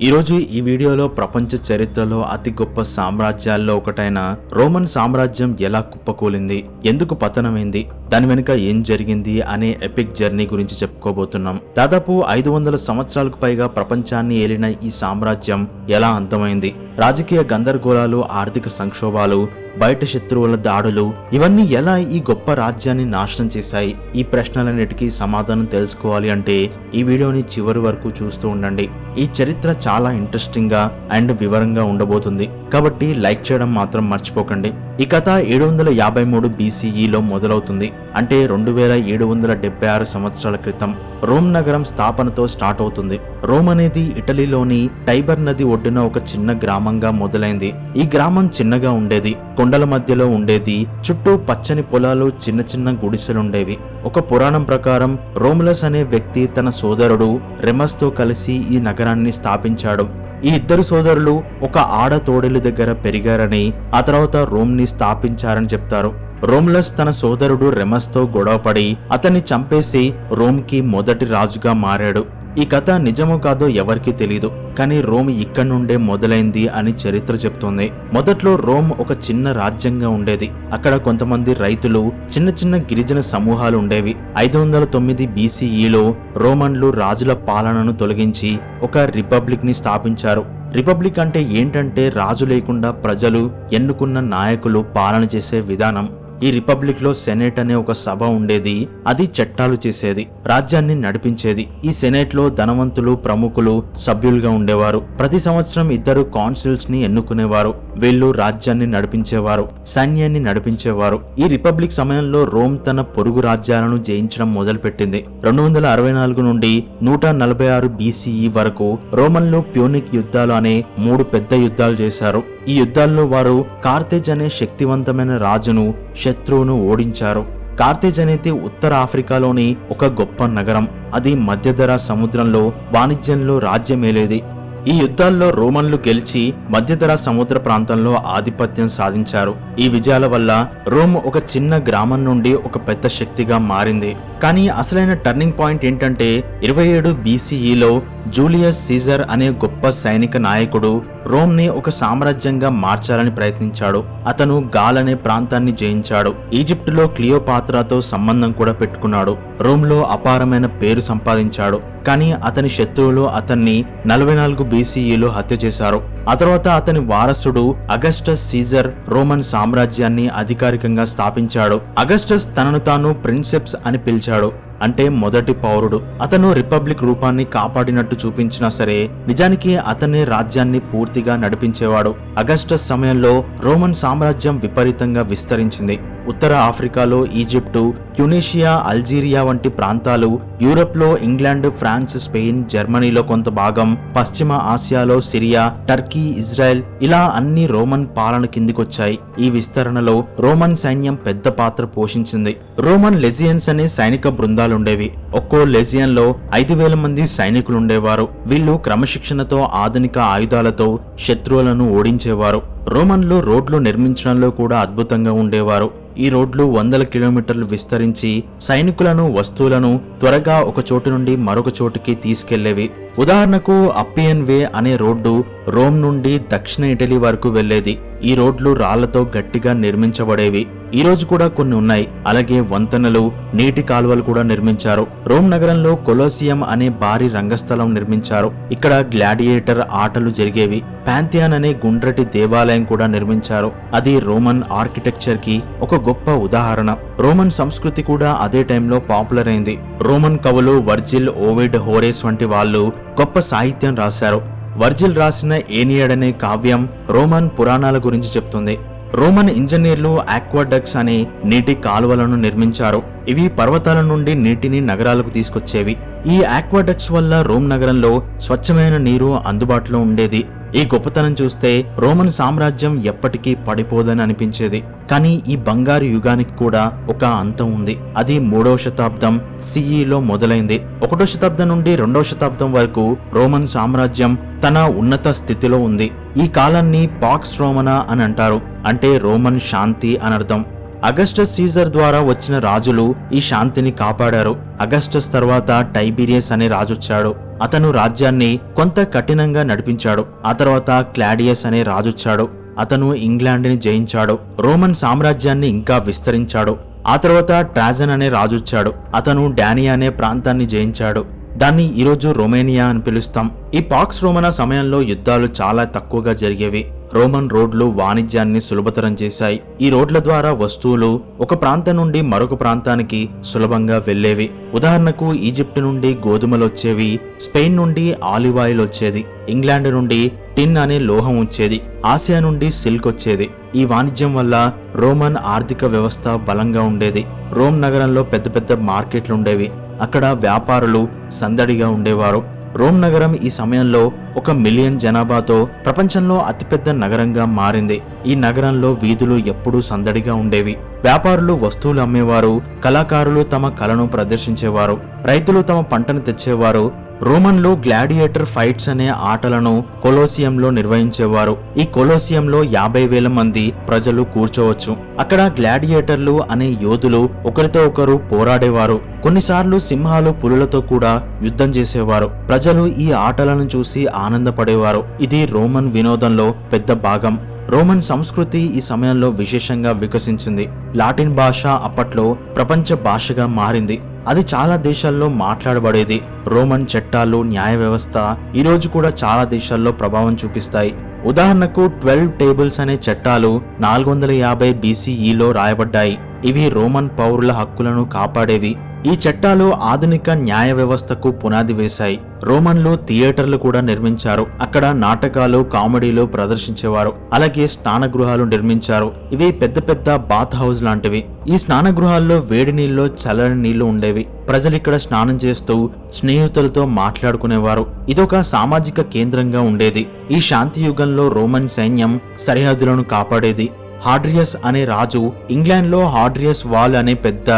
ఈరోజు ఈ వీడియోలో ప్రపంచ చరిత్రలో అతి గొప్ప సామ్రాజ్యాల్లో ఒకటైన రోమన్ సామ్రాజ్యం ఎలా కుప్పకూలింది ఎందుకు పతనమైంది దాని వెనుక ఏం జరిగింది అనే ఎపిక్ జర్నీ గురించి చెప్పుకోబోతున్నాం. దాదాపు ఐదు వందల సంవత్సరాలకు పైగా ప్రపంచాన్ని ఏలిన ఈ సామ్రాజ్యం ఎలా అంతమైంది? రాజకీయ గందరగోళాలు ఆర్థిక సంక్షోభాలు బయట శత్రువుల దాడులు ఇవన్నీ ఎలా ఈ గొప్ప రాజ్యాన్ని నాశనం చేశాయి? ఈ ప్రశ్నలన్నిటికీ సమాధానం తెలుసుకోవాలి అంటే ఈ వీడియోని చివరి వరకు చూస్తూ ఉండండి. ఈ చరిత్ర చాలా ఇంట్రెస్టింగ్గా అండ్ వివరంగా ఉండబోతుంది. కాబట్టి లైక్ చేయడం మాత్రం మర్చిపోకండి. ఈ కథ ఏడు వందల యాభై మూడు బీసీఈలో మొదలవుతుంది. అంటే రెండు వేల ఏడు వందల డెబ్బై ఆరు సంవత్సరాల క్రితం రోమ్ నగరం స్థాపనతో స్టార్ట్ అవుతుంది. రోమ్ అనేది ఇటలీలోని టైబర్ నది ఒడ్డున ఒక చిన్న గ్రామంగా మొదలైంది. ఈ గ్రామం చిన్నగా ఉండేది. కొండల మధ్యలో ఉండేది. చుట్టూ పచ్చని పొలాలు చిన్న చిన్న గుడిసెలుండేవి. ఒక పురాణం ప్రకారం రోములస్ అనే వ్యక్తి తన సోదరుడు రెమస్తో కలిసి ఈ నగరాన్ని స్థాపించాడు. ఈ ఇద్దరు సోదరులు ఒక ఆడ తోడేలు దగ్గర పెరిగారని ఆ తర్వాత రోమ్ని స్థాపించారని చెప్తారు. రోమ్లస్ తన సోదరుడు రెమస్తో గొడవపడి అతన్ని చంపేసి రోమ్కి మొదటి రాజుగా మారాడు. ఈ కథ నిజమో కాదో ఎవరికీ తెలియదు కానీ రోమ్ ఇక్కడి నుండే మొదలైంది అని చరిత్ర చెప్తోంది. మొదట్లో రోమ్ ఒక చిన్న రాజ్యంగా ఉండేది. అక్కడ కొంతమంది రైతులు చిన్న చిన్న గిరిజన సమూహాలు ఉండేవి. ఐదు వందల తొమ్మిది బీసీఈలో రోమన్లు రాజుల పాలనను తొలగించి ఒక రిపబ్లిక్ని స్థాపించారు. రిపబ్లిక్ అంటే ఏంటంటే రాజు లేకుండా ప్రజలు ఎన్నుకున్న నాయకులు పాలన చేసే విధానం. ఈ రిపబ్లిక్లో సెనేట్ అనే ఒక సభ ఉండేది. అది చట్టాలు చేసేది. రాజ్యాన్ని నడిపించేది. ఈ సెనేట్లో ధనవంతులు ప్రముఖులు సభ్యులుగా ఉండేవారు. ప్రతి సంవత్సరం ఇద్దరు కాన్సుల్స్ని ఎన్నుకునేవారు. వీళ్ళు రాజ్యాన్ని నడిపించేవారు. సైన్యాన్ని నడిపించేవారు. ఈ రిపబ్లిక్ సమయంలో రోమ్ తన పొరుగు రాజ్యాలను జయించడం మొదలుపెట్టింది. రెండు వందల అరవై నాలుగు నుండి నూట నలభై ఆరు బీసీఈ వరకు రోమన్లో ప్యూనిక్ యుద్ధాలు అనే మూడు పెద్ద యుద్ధాలు చేశారు. ఈ యుద్ధాల్లో వారు కార్తేజ్ అనే శక్తివంతమైన రాజును శత్రువును ఓడించారు. కార్తేజ్ అనేది ఉత్తర ఆఫ్రికాలోని ఒక గొప్ప నగరం. అది మధ్యధరా సముద్రంలో వాణిజ్యంలో రాజ్యమేలేది. ఈ యుద్ధాల్లో రోమన్లు గెలిచి మధ్యధరా సముద్ర ప్రాంతంలో ఆధిపత్యం సాధించారు. ఈ విజయాల వల్ల రోమ్ ఒక చిన్న గ్రామం నుండి ఒక పెద్ద శక్తిగా మారింది. కానీ అసలైన టర్నింగ్ పాయింట్ ఏంటంటే ఇరవై ఏడు బీసీఈలో జూలియస్ సీజర్ అనే గొప్ప సైనిక నాయకుడు రోమ్ని ఒక సామ్రాజ్యంగా మార్చాలని ప్రయత్నించాడు. అతను గాల్ అనే ప్రాంతాన్ని జయించాడు. ఈజిప్టులో క్లియోపాత్రాతో సంబంధం కూడా పెట్టుకున్నాడు. రోమ్లో అపారమైన పేరు సంపాదించాడు. కానీ అతని శత్రువులు అతన్ని నలభై నాలుగు బీసీఈలో హత్య చేశారు. ఆ తర్వాత అతని వారసుడు అగస్టస్ సీజర్ రోమన్ సామ్రాజ్యాన్ని అధికారికంగా స్థాపించాడు. అగస్టస్ తనను తాను ప్రిన్సెప్స్ అని పిలిచాడు. అంటే మొదటి పౌరుడు. అతను రిపబ్లిక్ రూపాన్ని కాపాడినట్టు చూపించినా సరే నిజానికి అతనే రాజ్యాన్ని పూర్తిగా నడిపించేవాడు. అగస్టస్ సమయంలో రోమన్ సామ్రాజ్యం విపరీతంగా విస్తరించింది. ఉత్తర ఆఫ్రికాలో ఈజిప్టు ట్యునీషియా అల్జీరియా వంటి ప్రాంతాలు యూరప్లో ఇంగ్లాండ్ ఫ్రాన్స్ స్పెయిన్ జర్మనీలో కొంత భాగం పశ్చిమ ఆసియాలో సిరియా టర్కీ ఇజ్రాయెల్ ఇలా అన్ని రోమన్ పాలన కిందికొచ్చాయి. ఈ విస్తరణలో రోమన్ సైన్యం పెద్ద పాత్ర పోషించింది. రోమన్ లెజియన్స్ అనే సైనిక బృందాలుండేవి. ఒక్కో లెజియన్లో ఐదు వేల మంది సైనికులుండేవారు. వీళ్ళు క్రమశిక్షణతో ఆధునిక ఆయుధాలతో శత్రువులను ఓడించేవారు. రోమన్లు రోడ్లు నిర్మించడంలో కూడా అద్భుతంగా ఉండేవారు. ఈ రోడ్లు వందల కిలోమీటర్లు విస్తరించి సైనికులను వస్తువులను త్వరగా ఒక చోటు నుండి మరొక చోటుకి తీసుకెళ్ళేవి. ఉదాహరణకు అప్పియన్ వే అనే రోడ్డు రోమ్ నుండి దక్షిణ ఇటలీ వరకు వెళ్ళేది ఈ రోడ్లు రాళ్ళతో గట్టిగా నిర్మించబడేవి. ఈ రోజు కూడా కొన్ని ఉన్నాయి. అలాగే వంతెనలు నీటి కాలువలు కూడా నిర్మించారు. రోమ్ నగరంలో కొలోసియం అనే భారీ రంగస్థలం నిర్మించారు. ఇక్కడ గ్లాడియేటర్ ఆటలు జరిగేవి. పాంథియాన్ అనే గుండ్రటి దేవాలయం కూడా నిర్మించారు. అది రోమన్ ఆర్కిటెక్చర్కి ఒక గొప్ప ఉదాహరణ. రోమన్ సంస్కృతి కూడా అదే టైంలో పాపులర్ అయింది. రోమన్ కవులు వర్జిల్ ఓవిడ్ హోరేస్ వంటి వాళ్ళు గొప్ప సాహిత్యం రాశారు. వర్జిల్ రాసిన ఏనియడ్ అనే కావ్యం రోమన్ పురాణాల గురించి చెప్తుంది. రోమన్ ఇంజనీర్లు ఆక్వాడక్స్ అనే నీటి కాలువలను నిర్మించారు. ఇవి పర్వతాల నుండి నీటిని నగరాలకు తీసుకొచ్చేవి. ఈ ఆక్వాడక్స్ వల్ల రోమ్ నగరంలో స్వచ్ఛమైన నీరు అందుబాటులో ఉండేది. ఈ గొప్పతనం చూస్తే రోమన్ సామ్రాజ్యం ఎప్పటికీ పడిపోదని అనిపించేది. కానీ ఈ బంగారు యుగానికి కూడా ఒక అంతం ఉంది. అది మూడవ శతాబ్దం సిఈలో మొదలైంది. ఒకటో శతాబ్దం నుండి రెండవ శతాబ్దం వరకు రోమన్ సామ్రాజ్యం తన ఉన్నత స్థితిలో ఉంది. ఈ కాలాన్ని పాక్స్ రోమనా అని అంటారు. అంటే రోమన్ శాంతి అని అర్థం అగస్టస్ సీజర్ ద్వారా వచ్చిన రాజులు ఈ శాంతిని కాపాడారు. అగస్టస్ తర్వాత టైబీరియస్ అనే రాజొచ్చాడు అతను రాజ్యాన్ని కొంత కఠినంగా నడిపించాడు. ఆ తర్వాత క్లాడియస్ అనే రాజొచ్చాడు అతను ఇంగ్లాండ్ని జయించాడు. రోమన్ సామ్రాజ్యాన్ని ఇంకా విస్తరించాడు. ఆ తర్వాత ట్రాజన్ అనే రాజు వచ్చాడు. అతను డానియా అనే ప్రాంతాన్ని జయించాడు. దాన్ని ఈరోజు రొమేనియా అని పిలుస్తాం. ఈ పాక్స్ రోమనా సమయంలో యుద్ధాలు చాలా తక్కువగా జరిగేవి. రోమన్ రోడ్లు వాణిజ్యాన్ని సులభతరం చేశాయి. ఈ రోడ్ల ద్వారా వస్తువులు ఒక ప్రాంతం నుండి మరొక ప్రాంతానికి సులభంగా వెళ్ళేవి ఉదాహరణకు ఈజిప్ట్ నుండి గోధుమలు వచ్చేవి స్పెయిన్ నుండి ఆలివ్ ఆయిల్ వచ్చేది ఇంగ్లాండ్ నుండి టిన్ అనే లోహం వచ్చేది ఆసియా నుండి సిల్క్ వచ్చేది ఈ వాణిజ్యం వల్ల రోమన్ ఆర్థిక వ్యవస్థ బలంగా ఉండేది. రోమ్ నగరంలో పెద్ద పెద్ద మార్కెట్లు ఉండేవి అక్కడ వ్యాపారులు సందడిగా ఉండేవారు. రోమ్ నగరం ఈ సమయంలో ఒక మిలియన్ జనాభాతో ప్రపంచంలో అతిపెద్ద నగరంగా మారింది. ఈ నగరంలో వీధులు ఎప్పుడూ సందడిగా ఉండేవి. వ్యాపారులు వస్తువులు అమ్మేవారు కళాకారులు తమ కళను ప్రదర్శించేవారు రైతులు తమ పంటను తెచ్చేవారు రోమన్లు గ్లాడియేటర్ ఫైట్స్ అనే ఆటలను కొలోసియంలో నిర్వహించేవారు. ఈ కొలోసియంలో యాభై వేల మంది ప్రజలు కూర్చోవచ్చు. అక్కడ గ్లాడియేటర్లు అనే యోధులు ఒకరితో ఒకరు పోరాడేవారు. కొన్నిసార్లు సింహాలు పులులతో కూడా యుద్ధం చేసేవారు. ప్రజలు ఈ ఆటలను చూసి ఆనందపడేవారు. ఇది రోమన్ వినోదంలో పెద్ద భాగం. రోమన్ సంస్కృతి ఈ సమయంలో విశేషంగా వికసించింది. లాటిన్ భాష అప్పట్లో ప్రపంచ భాషగా మారింది. అది చాలా దేశాల్లో మాట్లాడబడేది. రోమన్ చట్టాలు న్యాయ వ్యవస్థ ఈరోజు కూడా చాలా దేశాల్లో ప్రభావం చూపిస్తాయి. ఉదాహరణకు ట్వెల్వ్ టేబుల్స్ అనే చట్టాలు నాలుగు వందల యాభై బీసీఈలో రాయబడ్డాయి. ఇవి రోమన్ పౌరుల హక్కులను కాపాడేవి. ఈ చట్టాలు ఆధునిక న్యాయ వ్యవస్థకు పునాది వేశాయి. రోమన్లు థియేటర్లు కూడా నిర్మించారు. అక్కడ నాటకాలు కామెడీలు ప్రదర్శించేవారు. అలాగే స్నానగృహాలు నిర్మించారు. ఇవి పెద్ద పెద్ద బాత్ హౌస్ లాంటివి. ఈ స్నానగృహాల్లో వేడి నీళ్ళు చల్లని నీళ్ళు ఉండేవి. ప్రజలు ఇక్కడ స్నానం చేస్తూ స్నేహితులతో మాట్లాడుకునేవారు. ఇదొక సామాజిక కేంద్రంగా ఉండేది. ఈ శాంతి యుగంలో రోమన్ సైన్యం సరిహద్దులను కాపాడేది. హాడ్రియస్ అనే రాజు ఇంగ్లాండ్లో హాడ్రియస్ వాల్ అనే పెద్ద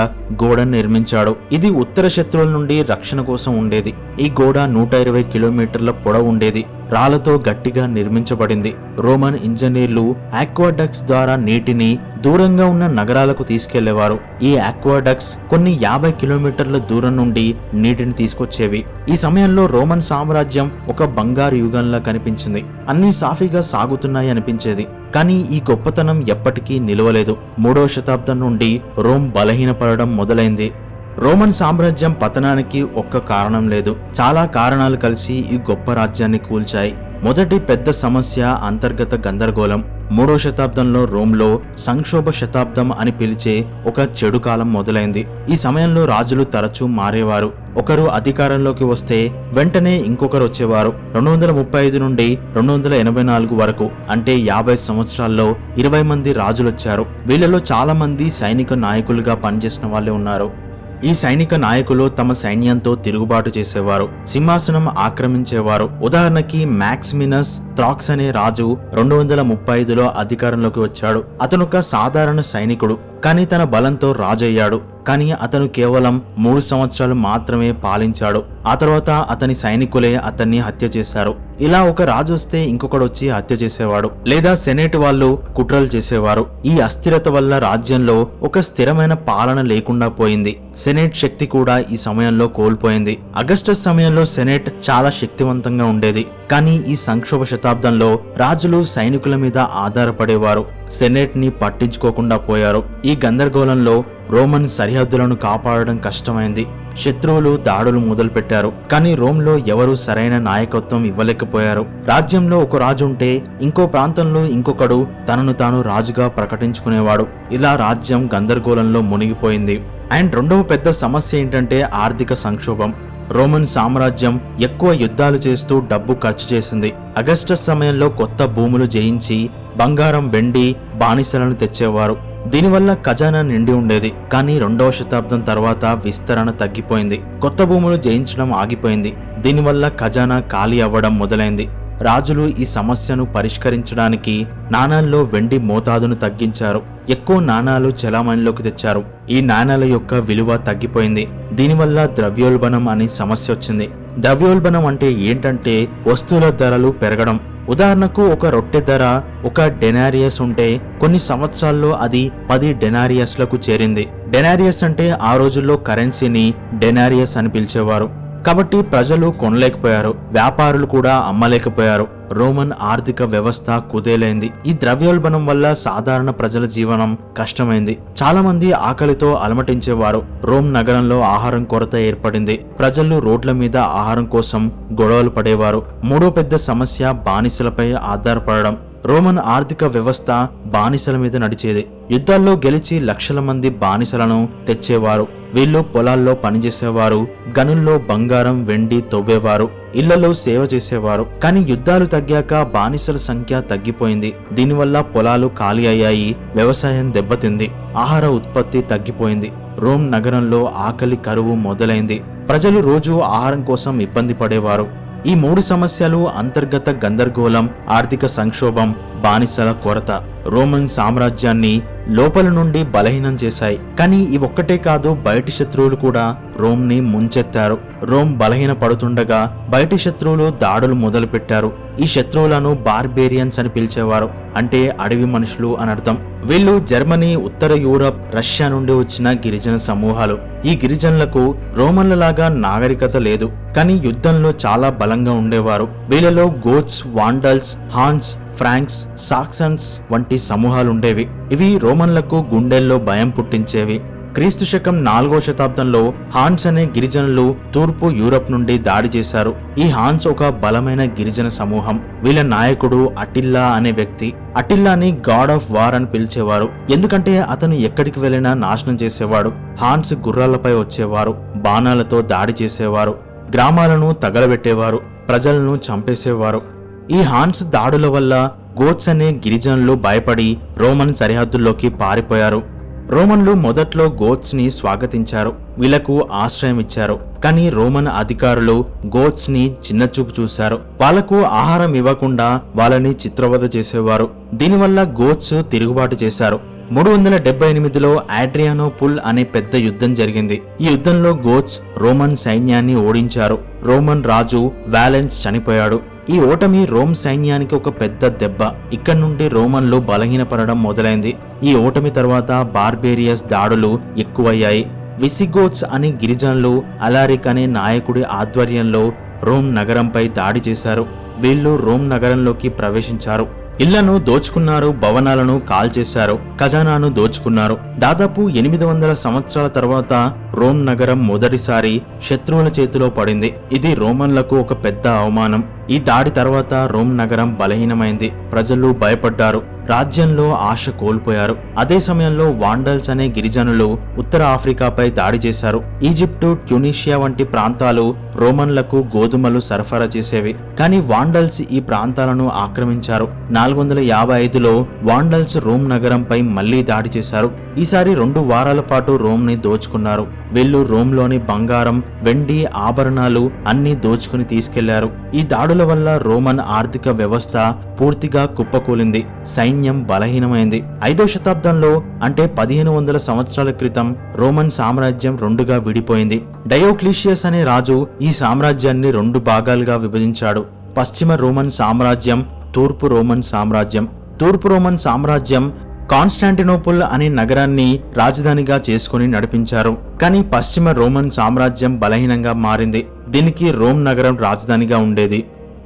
గోడను నిర్మించాడు. ఇది ఉత్తర శత్రువుల నుండి రక్షణ కోసం ఉండేది. ఈ గోడ నూట ఇరవై కిలోమీటర్ల పొడవు ఉండేది. రాళ్ళతో గట్టిగా నిర్మించబడింది. రోమన్ ఇంజనీర్లు ఆక్వాడక్స్ ద్వారా నీటిని దూరంగా ఉన్న నగరాలకు తీసుకెళ్ళేవారు. ఈ ఆక్వాడక్స్ కొన్ని యాభై కిలోమీటర్ల దూరం నుండి నీటిని తీసుకొచ్చేవి. ఈ సమయంలో రోమన్ సామ్రాజ్యం ఒక బంగారు యుగంలా కనిపించింది. అన్ని సాఫీగా సాగుతున్నాయి అనిపించేది. కానీ ఈ గొప్పతనం ఎప్పటికీ నిలవలేదు. మూడవ శతాబ్దం నుండి రోమ్ బలహీనపడడం మొదలైంది. రోమన్ సామ్రాజ్యం పతనానికి ఒక్క కారణం లేదు. చాలా కారణాలు కలిసి ఈ గొప్ప రాజ్యాన్ని కూల్చాయి. మొదటి పెద్ద సమస్య అంతర్గత గందరగోళం. మూడో శతాబ్దంలో రోమ్లో సంక్షోభ శతాబ్దం అని పిలిచే ఒక చెడు కాలం మొదలైంది. ఈ సమయంలో రాజులు తరచూ మారేవారు. ఒకరు అధికారంలోకి వస్తే వెంటనే ఇంకొకరు వచ్చేవారు. రెండు వందల ముప్పై ఐదు నుండి రెండు వందల ఎనభై నాలుగు వరకు అంటే యాభై సంవత్సరాల్లో ఇరవై మంది రాజులొచ్చారు. వీళ్ళలో చాలా మంది సైనిక నాయకులుగా పనిచేసిన వాళ్ళే ఉన్నారు. ఈ సైనిక నాయకులు తమ సైన్యంతో తిరుగుబాటు చేసేవారు సింహాసనం ఆక్రమించేవారు. ఉదాహరణకి మ్యాక్స్మినస్ థ్రాక్స్ అనే రాజు రెండు వందల ముప్పై ఐదులో అధికారంలోకి వచ్చాడు. అతను ఒక సాధారణ సైనికుడు కానీ తన బలంతో రాజయ్యాడు. కానీ అతను కేవలం మూడు సంవత్సరాలు మాత్రమే పాలించాడు. ఆ తర్వాత అతని సైనికులే అతన్ని హత్య చేశారు. ఇలా ఒక రాజు వస్తే ఇంకొకడు వచ్చి హత్య చేసేవాడు. లేదా సెనేట్ వాళ్ళు కుట్రలు చేసేవారు. ఈ అస్థిరత వల్ల రాజ్యంలో ఒక స్థిరమైన పాలన లేకుండా పోయింది. సెనేట్ శక్తి కూడా ఈ సమయంలో కోల్పోయింది. అగస్టస్ సమయంలో సెనేట్ చాలా శక్తివంతంగా ఉండేది. కానీ ఈ సంక్షోభ శతాబ్దంలో రాజులు సైనికుల మీద ఆధారపడేవారు. సెనేట్ని పట్టించుకోకుండా పోయారు. ఈ గందరగోళంలో రోమన్ సరిహద్దులను కాపాడడం కష్టమైంది. శత్రువులు దాడులు మొదలుపెట్టారు. కానీ రోమ్లో ఎవరూ సరైన నాయకత్వం ఇవ్వలేకపోయారు. రాజ్యంలో ఒక రాజు ఉంటే ఇంకో ప్రాంతంలో ఇంకొకడు తనను తాను రాజుగా ప్రకటించుకునేవాడు. ఇలా రాజ్యం గందరగోళంలో మునిగిపోయింది. అండ్ రెండవ పెద్ద సమస్య ఏంటంటే ఆర్థిక సంక్షోభం. రోమన్ సామ్రాజ్యం ఎక్కువ యుద్ధాలు చేస్తూ డబ్బు ఖర్చు చేసింది. అగస్టస్ సమయంలో కొత్త భూములు జయించి బంగారం వెండి బానిసలను తెచ్చేవారు. దీనివల్ల ఖజానా నిండి ఉండేది. కానీ రెండవ శతాబ్దం తర్వాత విస్తరణ తగ్గిపోయింది. కొత్త భూములు జయించడం ఆగిపోయింది. దీనివల్ల ఖజానా ఖాళీ అవ్వడం మొదలైంది. రాజులు ఈ సమస్యను పరిష్కరించడానికి నాణాల్లో వెండి మోతాదును తగ్గించారు. ఎక్కువ నాణాలు చలామణిలోకి తెచ్చారు. ఈ నాణాల యొక్క విలువ తగ్గిపోయింది. దీనివల్ల ద్రవ్యోల్బణం అనే సమస్య వచ్చింది. ద్రవ్యోల్బణం అంటే ఏంటంటే వస్తువుల ధరలు పెరగడం. ఉదాహరణకు ఒక రొట్టె ధర ఒక డెనారియస్ ఉంటే కొన్ని సంవత్సరాల్లో అది పది డెనారియస్లకు చేరింది. డెనారియస్ అంటే ఆ రోజుల్లో కరెన్సీని డెనారియస్ అని పిలిచేవారు. కాబట్టి ప్రజలు కొనలేకపోయారు వ్యాపారులు కూడా అమ్మలేకపోయారు. రోమన్ ఆర్థిక వ్యవస్థ కుదేలైంది. ఈ ద్రవ్యోల్బణం వల్ల సాధారణ ప్రజల జీవనం కష్టమైంది. చాలా మంది ఆకలితో అలమటించేవారు. రోమ్ నగరంలో ఆహారం కొరత ఏర్పడింది. ప్రజలు రోడ్ల మీద ఆహారం కోసం గొడవలు పడేవారు. మూడో పెద్ద సమస్య బానిసలపై ఆధారపడడం. రోమన్ ఆర్థిక వ్యవస్థ బానిసల మీద నడిచేది. యుద్ధాల్లో గెలిచి లక్షల మంది బానిసలను తెచ్చేవారు. వీళ్ళు పొలాల్లో పనిచేసేవారు. గనుల్లో బంగారం వెండి తవ్వేవారు. ఇళ్ళలో సేవ చేసేవారు. కానీ యుద్ధాలు తగ్గాక బానిసల సంఖ్య తగ్గిపోయింది. దీనివల్ల పొలాలు ఖాళీ అయ్యాయి. వ్యవసాయం దెబ్బతింది. ఆహార ఉత్పత్తి తగ్గిపోయింది. రోమ్ నగరంలో ఆకలి కరువు మొదలైంది. ప్రజలు రోజు ఆహారం కోసం ఇబ్బంది పడేవారు. ఈ మూడు సమస్యలు అంతర్గత గందరగోళం ఆర్థిక సంక్షోభం బానిసల కొరత. రోమన్ సామ్రాజ్యాన్ని లోపల నుండి బలహీనం చేశాయి. కానీ ఇవొక్కటే కాదు బయటి శత్రువులు కూడా రోమ్ని ముంచెత్తారు. రోమ్ బలహీన పడుతుండగా బయటి శత్రువులు దాడులు మొదలుపెట్టారు. ఈ శత్రువులను బార్బేరియన్స్ అని పిలిచేవారు. అంటే అడవి మనుషులు అని అర్థం. వీళ్ళు జర్మనీ ఉత్తర యూరప్ రష్యా నుండి వచ్చిన గిరిజన సమూహాలు. ఈ గిరిజనులకు రోమన్లలాగా నాగరికత లేదు. కానీ యుద్ధంలో చాలా బలంగా ఉండేవారు. వీళ్ళలో Goths Vandals Huns Franks Saxons వంటి సమూహాలుండేవి. ఇవి రోమన్లకు గుండెల్లో భయం పుట్టించేవి. క్రీస్తు శకం నాలుగో శతాబ్దంలో హాన్స్ అనే గిరిజనులు తూర్పు యూరప్ నుండి దాడి చేశారు. ఈ హాన్స్ ఒక బలమైన గిరిజన సమూహం. వీళ్ళ నాయకుడు అటిల్లా అనే వ్యక్తి. అటిల్లాని గాడ్ ఆఫ్ వార్ అని పిలిచేవారు. ఎందుకంటే అతను ఎక్కడికి వెళ్ళినా నాశనం చేసేవాడు. హాన్స్ గుర్రాలపై వచ్చేవారు. బాణాలతో దాడి చేసేవారు. గ్రామాలను తగలబెట్టేవారు. ప్రజలను చంపేసేవారు. ఈ హాన్స్ దాడుల వల్ల గోట్స్ అనే గిరిజనులు భయపడి రోమన్ సరిహద్దుల్లోకి పారిపోయారు. రోమన్లు మొదట్లో గోట్స్ని స్వాగతించారు. వీళ్ళకు ఆశ్రయం ఇచ్చారు. కానీ రోమన్ అధికారులు గోట్స్ని చిన్నచూపు చూశారు. వాళ్ళకు ఆహారం ఇవ్వకుండా వాళ్ళని చిత్రవధ చేసేవారు. దీనివల్ల గోత్స్ తిరుగుబాటు చేశారు. మూడు వందల డెబ్బై ఎనిమిదిలో ఆడ్రియానో పుల్ అనే పెద్ద యుద్ధం జరిగింది. ఈ యుద్ధంలో గోత్స్ రోమన్ సైన్యాన్ని ఓడించారు. రోమన్ రాజు వ్యాలెన్స్ చనిపోయాడు. ఈ ఓటమి రోమ్ సైన్యానికి ఒక పెద్ద దెబ్బ. ఇక్కడ నుండి రోమన్లు బలహీనపడడం మొదలైంది. ఈ ఓటమి తర్వాత బార్బేరియస్ దాడులు ఎక్కువయ్యాయి. విసిగోట్స్ అనే గిరిజనులు అలారిక్ అనే నాయకుడి ఆధ్వర్యంలో రోమ్ నగరంపై దాడి చేశారు. వీళ్ళు రోమ్ నగరంలోకి ప్రవేశించారు. ఇళ్ళను దోచుకున్నారు భవనాలను కాల్చేశారు ఖజానాను దోచుకున్నారు. దాదాపు ఎనిమిది వందల సంవత్సరాల తర్వాత రోమ్ నగరం మొదటిసారి శత్రువుల చేతిలో పడింది. ఇది రోమన్లకు ఒక పెద్ద అవమానం. ఈ దాడి తర్వాత రోమ్ నగరం బలహీనమైంది. ప్రజలు భయపడ్డారు. రాజ్యంలో ఆశ కోల్పోయారు. అదే సమయంలో వాండల్స్ అనే గిరిజనులు ఉత్తర ఆఫ్రికాపై దాడి చేశారు. ఈజిప్టు ట్యునీషియా వంటి ప్రాంతాలు రోమన్లకు గోధుమలు సరఫరా చేసేవి. కానీ వాండల్స్ ఈ ప్రాంతాలను ఆక్రమించారు. నాలుగు వందల యాభై ఐదులో వాండల్స్ రోమ్ నగరంపై మళ్ళీ దాడి చేశారు. ఈసారి రెండు వారాల పాటు రోమ్ని దోచుకున్నారు. వీళ్ళు రోమ్లోని బంగారం వెండి ఆభరణాలు అన్ని దోచుకుని తీసుకెళ్ళారు. ఈ దాడుల వల్ల రోమన్ ఆర్థిక వ్యవస్థ పూర్తిగా కుప్పకూలింది. సైన్యం బలహీనమైంది. ఐదో శతాబ్దంలో అంటే పదిహేను వందల సంవత్సరాల క్రితం రోమన్ సామ్రాజ్యం రెండుగా విడిపోయింది. డయోక్లీషియస్ అనే రాజు ఈ సామ్రాజ్యాన్ని రెండు భాగాలుగా విభజించాడు. పశ్చిమ రోమన్ సామ్రాజ్యం తూర్పు రోమన్ సామ్రాజ్యం. తూర్పు రోమన్ సామ్రాజ్యం కాన్స్టాంటినోపుల్ అనే నగరాన్ని రాజధానిగా చేసుకుని నడిపించారు. కానీ పశ్చిమ రోమన్ సామ్రాజ్యం బలహీనంగా మారింది. దీనికి రోమ్ నగరం రాజధానిగా ఉండేది.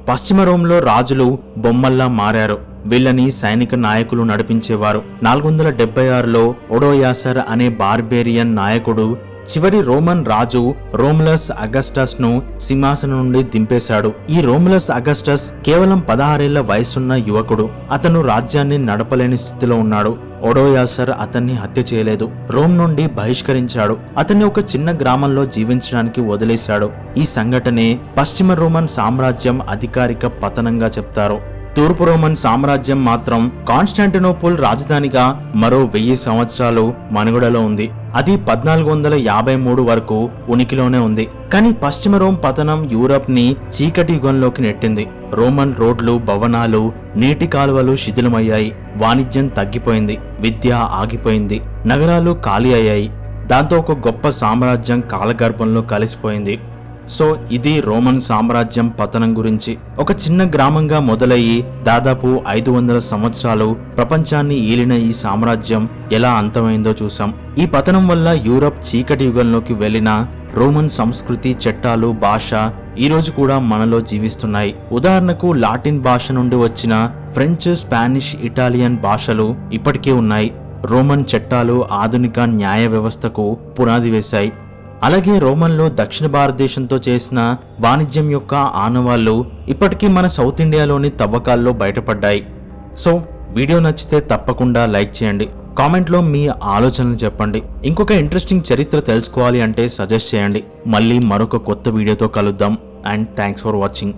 పశ్చిమ రోమ్లో రాజులు బొమ్మల్లా మారారు. వీళ్ళని సైనిక నాయకులు నడిపించేవారు. నాలుగు వందల డెబ్బై ఆరులో ఒడోయాసర్ అనే బార్బేరియన్ నాయకుడు చివరి రోమన్ రాజు రోమ్లస్ అగస్టస్ను సింహాసనం నుండి దింపేశాడు. ఈ రోమ్లస్ అగస్టస్ కేవలం పదహారేళ్ళ వయసున్న యువకుడు. అతను రాజ్యాన్ని నడపలేని స్థితిలో ఉన్నాడు. ఒడోయాసర్ అతన్ని హత్య చేయలేదు. రోమ్ నుండి బహిష్కరించాడు. అతన్ని ఒక చిన్న గ్రామంలో జీవించడానికి వదిలేశాడు. ఈ సంఘటనే పశ్చిమ రోమన్ సామ్రాజ్యం అధికారిక పతనంగా చెప్తారు. తూర్పు రోమన్ సామ్రాజ్యం మాత్రం కాన్స్టాంటినోపుల్ రాజధానిగా మరో వెయ్యి సంవత్సరాలు మనుగడలో ఉంది. అది పద్నాలుగు వందల యాభై మూడు వరకు ఉనికిలోనే ఉంది. కానీ పశ్చిమ రోమ్ పతనం యూరప్ని చీకటి యుగంలోకి నెట్టింది. రోమన్ రోడ్లు భవనాలు నీటి కాలువలు శిథిలమయ్యాయి. వాణిజ్యం తగ్గిపోయింది. విద్య ఆగిపోయింది. నగరాలు ఖాళీ అయ్యాయి. దాంతో ఒక గొప్ప సామ్రాజ్యం కాలగర్భంలో కలిసిపోయింది. సో ఇది రోమన్ సామ్రాజ్యం పతనం గురించి. ఒక చిన్న గ్రామంగా మొదలయ్యి దాదాపు ఐదు వందల సంవత్సరాలు ప్రపంచాన్ని ఏలిన ఈ సామ్రాజ్యం ఎలా అంతమైందో చూసాం ఈ పతనం వల్ల యూరప్ చీకటి యుగంలోకి వెళ్ళిన రోమన్ సంస్కృతి చట్టాలు భాష ఈరోజు కూడా మనలో జీవిస్తున్నాయి. ఉదాహరణకు లాటిన్ భాష నుండి వచ్చిన ఫ్రెంచ్ స్పానిష్ ఇటాలియన్ భాషలు ఇప్పటికే ఉన్నాయి. రోమన్ చట్టాలు ఆధునిక న్యాయ వ్యవస్థకు పునాది వేశాయి. అలాగే రోమన్లో దక్షిణ భారతదేశంతో చేసిన వాణిజ్యం యొక్క ఆనవాళ్ళు ఇప్పటికీ మన సౌత్ ఇండియాలోని తవ్వకాల్లో బయటపడ్డాయి. సో వీడియో నచ్చితే తప్పకుండా లైక్ చేయండి. కామెంట్లో మీ ఆలోచనలు చెప్పండి. ఇంకొక ఇంట్రెస్టింగ్ చరిత్ర తెలుసుకోవాలి అంటే సజెస్ట్ చేయండి. మళ్ళీ మరొక కొత్త వీడియోతో కలుద్దాం. And thanks for watching.